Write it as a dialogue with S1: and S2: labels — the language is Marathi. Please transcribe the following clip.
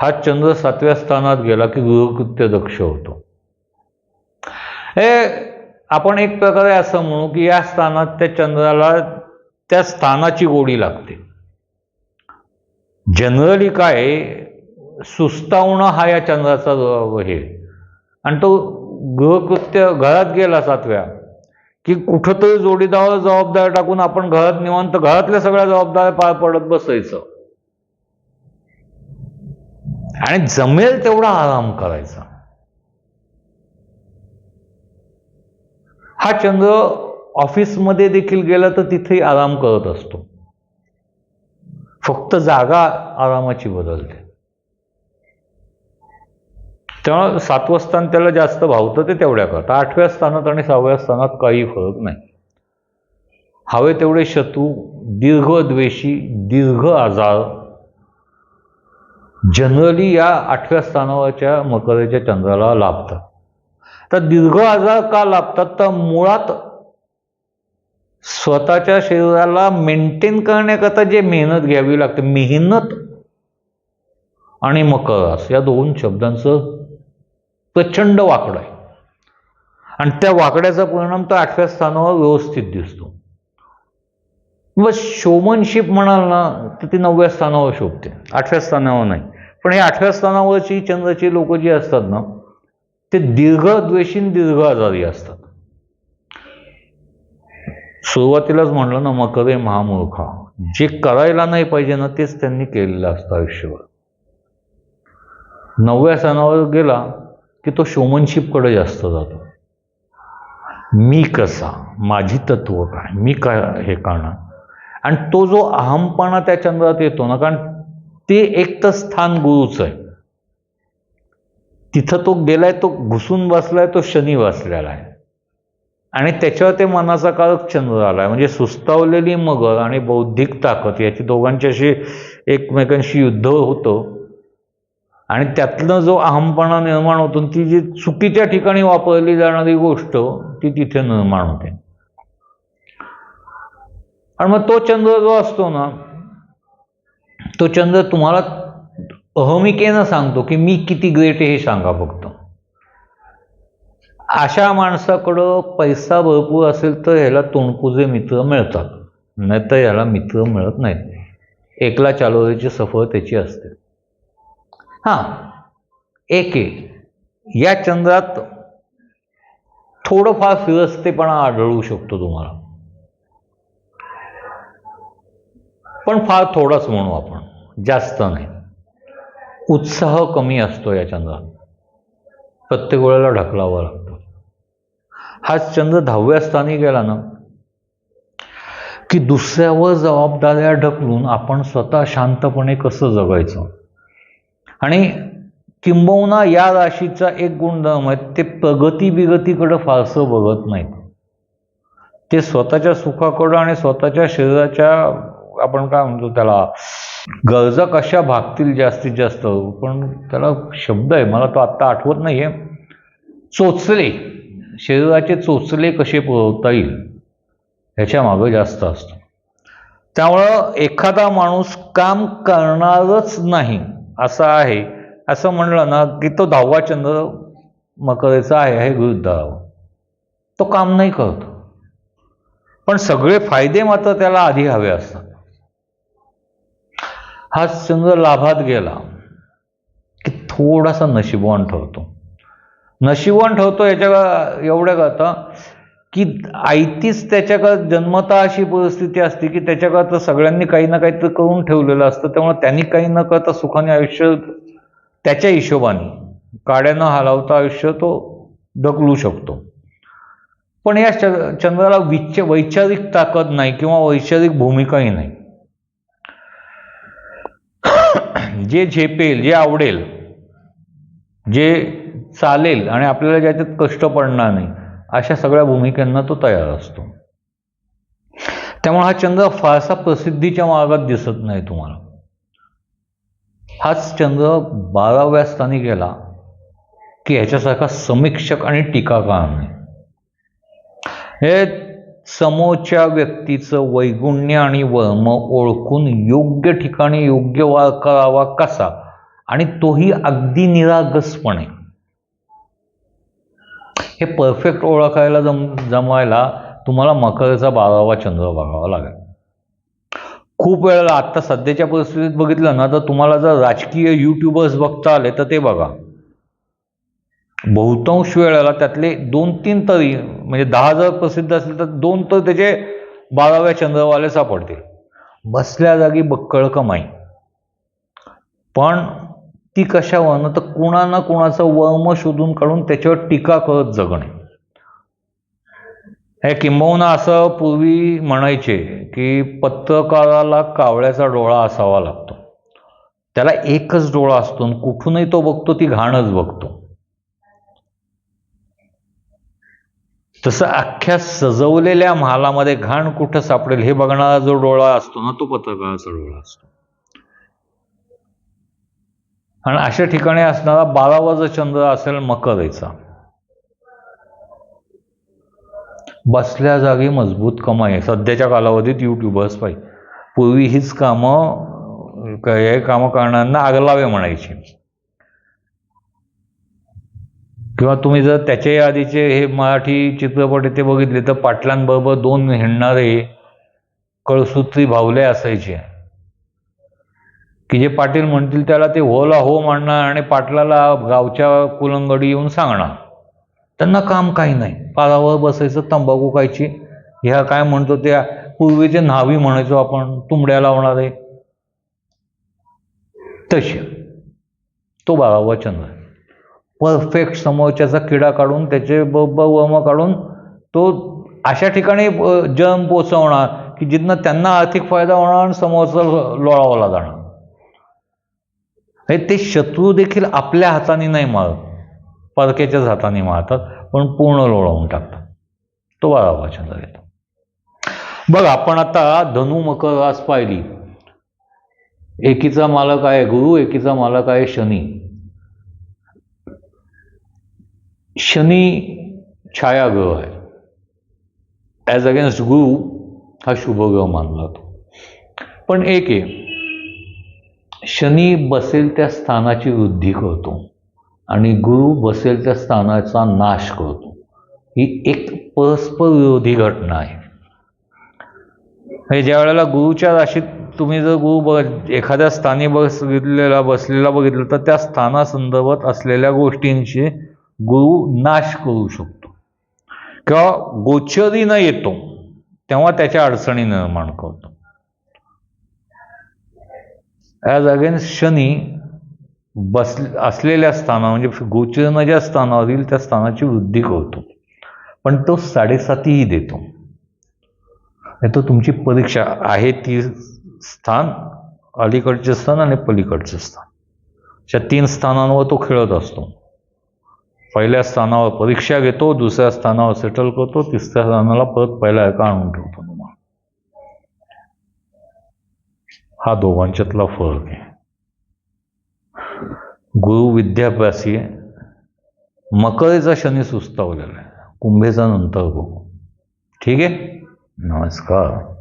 S1: हा चंद्र सातव्या स्थानात गेला की गृहकृत्य दक्ष होतो. हे आपण एक प्रकारे असं म्हणू की या स्थानात त्या चंद्राला त्या स्थानाची गोडी लागते. जनरली काय सुस्तावणं हा या चंद्राचा हे. आणि तो गृहकृत्य घरात गेला सातव्या की कुठंतरी जोडीदार जबाबदार टाकून आपण घरात निवांत घरातल्या सगळ्या जबाबदाऱ्या पार पडत बसायचं. आणि जमेल तेवढा आराम करायचा. हा चंद्र ऑफिसमध्ये देखील गेला तर तिथेही आराम करत असतो. फक्त जागा आरामाची बदलते. तेव्हा सातवं स्थान त्याला जास्त भावतं ते तेवढ्या करता. आठव्या स्थानात आणि सहाव्या स्थानात काही फरक नाही. हवे तेवढे शत्रू दीर्घ द्वेषी दीर्घ आजार जनरली या आठव्या स्थानावरच्या मकरेच्या चंद्राला लाभतात. तर दीर्घ आजार का लाभतात? तर मुळात स्वतःच्या शरीराला मेंटेन करण्याकरता जे मेहनत घ्यावी लागते मेहनत आणि मकरास या दोन शब्दांचं प्रचंड वाकडं आहे. आणि त्या वाकड्याचा परिणाम तर आठव्या स्थानावर व्यवस्थित दिसतो. मग शोमनशिप म्हणाल ना तर ती नवव्या स्थानावर शोभते. आठव्या स्थानावर नाही. पण हे आठव्या स्थानावरची चंद्राची लोक जी असतात ना ते दीर्घ द्वेषीन दीर्घ आजारी असतात. सुरुवातीलाच म्हणलं ना मकरे महामूर्खा. जे करायला नाही पाहिजे ना तेच त्यांनी केलेलं असतं आयुष्यभर. नवव्या स्थानावर गेला की तो शोमनशिपकडे जास्त जातो. मी कसा? माझी तत्व काय? मी काय हे करणार? आणि तो जो अहमपणा त्या चंद्रात येतो ना कारण ते एक तर स्थान गुरुचं आहे. तिथं तो गेलाय तो घुसून बसलाय तो शनी बसलेला आहे. आणि त्याच्यावर ते मनाचा कारक चंद्र आलाय. म्हणजे सुस्तावलेली मगर आणि बौद्धिक ताकद याची दोघांच्याशी एकमेकांशी युद्ध होतं. आणि त्यातनं जो अहमपणा निर्माण होतो ती जी चुकीच्या ठिकाणी वापरली जाणारी गोष्ट ती तिथे निर्माण होते. आणि मग तो चंद्र जो असतो ना तो चंद्र तुम्हाला अहमिकेनं सांगतो की मी किती ग्रेट आहे हे सांगा फक्त. अशा माणसाकडं पैसा भरपूर असेल तर ह्याला तोंडपुजे मित्र मिळतात. नाही तर ह्याला मित्र मिळत नाहीत. एकला चालोरीची सफर त्याची असते. हां एक. या चंद्रात थोडंफार फिरस्तेपणा आढळू शकतो तुम्हाला. पण फार थोडाच म्हणू आपण जास्त नाही. उत्साह कमी असतो या चंद्रात. प्रत्येक वेळेला ढकलावा लागतो. हाच चंद्र दहाव्या स्थानी गेला ना की दुसऱ्यावर जबाबदाऱ्या ढकलून आपण स्वतः शांतपणे कसं जगायचं? आणि किंबहुना या राशीचा एक गुणधर्म आहे ते प्रगती बिगतीकडं फारसं बघत नाहीत. ते स्वतःच्या सुखाकडं आणि स्वतःच्या शरीराच्या आपण काय म्हणतो त्याला गरजा कशा भागतील जास्तीत जास्त? पण त्याला शब्द आहे मला तो आत्ता आठवत नाही आहे चोचले शरीराचे चोचले कसे पुरवता येईल? ह्याच्या मागं जास्त असतं. त्यामुळं एखादा माणूस काम करणारच नाही असं आहे. असं म्हणलं ना की तो दहावा चंद्र मकरेचा आहे हे गृहित धरावं तो काम नाही करतो. पण सगळे फायदे मात्र त्याला आधी हवे असतात. हा चंद्र लाभात गेला की थोडासा नशिबवान ठरतो. नशिबवान ठरतो याच्या एवढ्या करता की आयतीच त्याच्याकडं जन्मता अशी परिस्थिती असते की त्याच्याकडं सगळ्यांनी काही ना काही तर करून ठेवलेलं असतं. त्यामुळे त्यांनी काही न करता सुखाने आयुष्य त्याच्या हिशोबाने काड्यानं हलवता आयुष्य तो ढकलू शकतो. पण या च- चंद्राला विच वैचारिक ताकद नाही किंवा वैचारिक भूमिकाही नाही. जे झेपेल जे आवडेल जे चालेल आणि आपल्याला ज्याच्यात कष्ट पडणार नाही अशा सगळ्या भूमिकांना तो तयार असतो. त्यामुळे हा चंद्र फारसा प्रसिद्धीच्या मार्गात दिसत नाही तुम्हाला. हाच चंद्र बाराव्या स्थानी गेला की ह्याच्यासारखा समीक्षक आणि टीकाकार नाही. हे समोरच्या व्यक्तीचं वैगुण्य आणि वर्म ओळखून योग्य ठिकाणी योग्य वार करावा कसा? आणि तोही अगदी निरागसपणे. हे परफेक्ट ओळखायला जम जमवायला तुम्हाला मकरचा बारावा चंद्र बघावा लागेल. खूप वेळेला आत्ता सध्याच्या परिस्थितीत बघितलं ना तर तुम्हाला जर राजकीय यूट्यूबर्स बघता आले तर ते बघा. बहुतांश वेळेला त्यातले दोन तीन तरी म्हणजे दहा जर प्रसिद्ध असतील तर दोन तर त्याचे बाराव्या चंद्रवाले सापडतील. बसल्या जागी बक्कळ कमाई. पण ती कशावरनं? तर कुणा ना कुणाचं वर्म शोधून काढून त्याच्यावर टीका करत जगणे. हे किंबहुना असं पूर्वी म्हणायचे की पत्रकाराला कावळ्याचा डोळा असावा लागतो. त्याला एकच डोळा असतो आणि कुठूनही तो बघतो ती घाणच बघतो. तसं अख्ख्या सजवलेल्या महालामध्ये घाण कुठं सापडेल हे बघणारा जो डोळा असतो ना तो पत्रकाराचा डोळा असतो. आणि अशा ठिकाणी असणारा बारावा जो चंद्र असेल मकरेचा बसल्या जागी मजबूत कमाई सध्याच्या कालावधीत युट्यूबर्स पाहिजे. पूर्वी हीच कामं हे कामं करणाऱ्यांना आगलावे म्हणायची. किंवा तुम्ही जर त्याच्याही आधीचे हे मराठी चित्रपट इथे बघितले तर पाटलांबरोबर दोन हिंडणारे कळसूत्री भावले असायचे. की जे पाटील म्हणतील त्याला ते होला हो म्हणणार आणि पाटलाला गावच्या कुलंगडी येऊन सांगणार. त्यांना काम काही नाही. पारावर बसायचं तंबाखू खायची. ह्या काय म्हणतो त्या पूर्वीचे न्हावी म्हणायचो आपण तुंबड्या लावणारे. तसे तो बारावा आहे परफेक्ट समोरच्याचा किडा काढून त्याचे ब ब वम काढून तो अशा ठिकाणी जन्म जम पोचवणार की जिथनं त्यांना आर्थिक फायदा होणार आणि समोरचा लोळावला जाणार. हे ते शत्रू देखील आपल्या हाताने नाही मारत. परकेच्याच हाताने मारतात पण पूर्ण लोळवून टाकतात. तो बारावा चंद्र येतो बघ आपण आता धनु मकर रास पाहिली. एकीचा मालक आहे गुरु एकीचा मालक आहे शनी. शनी छायाग्रह आहे ॲज अगेन्स्ट गुरु हा शुभग्रह मानला जातो पण एक आहे शनी बसेल त्या स्थानाची वृद्धी करतो आणि गुरु बसेल त्या स्थानाचा नाश करतो. ही एक परस्पर विरोधी घटना आहे. म्हणजे ज्या वेळेला गुरुच्या राशीत तुम्ही जर गुरु बघ एखाद्या स्थानी बसलेला बसलेला बघितलं तर त्या स्थानासंदर्भात असलेल्या गोष्टींची गुरु नाश करू शकतो. किंवा गोचरीनं येतो तेव्हा त्याच्या अडचणी निर्माण करतो. ॲज अगेन्स्ट शनी बस असलेल्या स्थाना म्हणजे गोचरनं ज्या स्थानावर येईल त्या स्थानाची वृद्धी करतो. पण तो साडेसातीही देतो. नाही तो तुमची परीक्षा आहे ती स्थान अलीकडचे स्थान आणि पलीकडचे स्थान. अशा तीन स्थानांवर तो खेळत असतो. पहिल्या स्थानावर परीक्षा घेतो दुसऱ्या स्थानावर सेटल करतो तिसऱ्या स्थानाला परत पहिल्या एका आणून ठेवतो तुम्हाला. हा दोघांच्यातला फरक आहे. गुरु विद्याभ्यासी मकरेचा शनी सुस्तावलेला आहे. कुंभेचा नंतर बघू. ठीक आहे? नमस्कार.